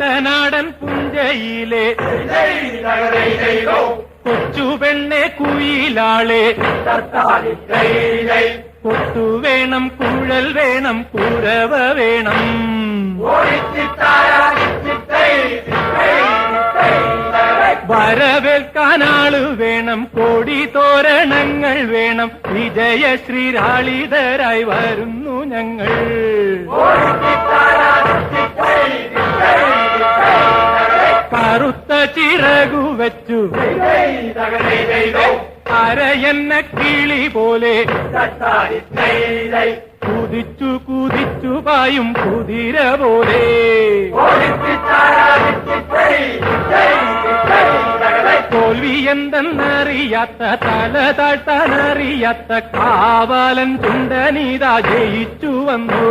കുട്ടനാടൻ പുഞ്ചയിലെ കൊച്ചു പെണ്ണെ കുയിലാളെ കൊട്ടു വേണം കുഴൽ വേണം കുരവ വേണം. വരവേൽക്കാനാൾ വേണം കോടി തോരണങ്ങൾ വേണം. വിജയ ശ്രീരാളിതരായി വരുന്നു ഞങ്ങൾ. കറുത്ത ചിറകു വെച്ചു അരയെന്ന കിളി പോലെ കുതിച്ചു കുതിച്ചു പായും കുതിര പോലെ തോൽവി എന്തെന്നറിയാത്ത തല താഴ്ത്താനറിയാത്ത കാവാലൻ ചുണ്ടനീത ജയിച്ചു വന്നു!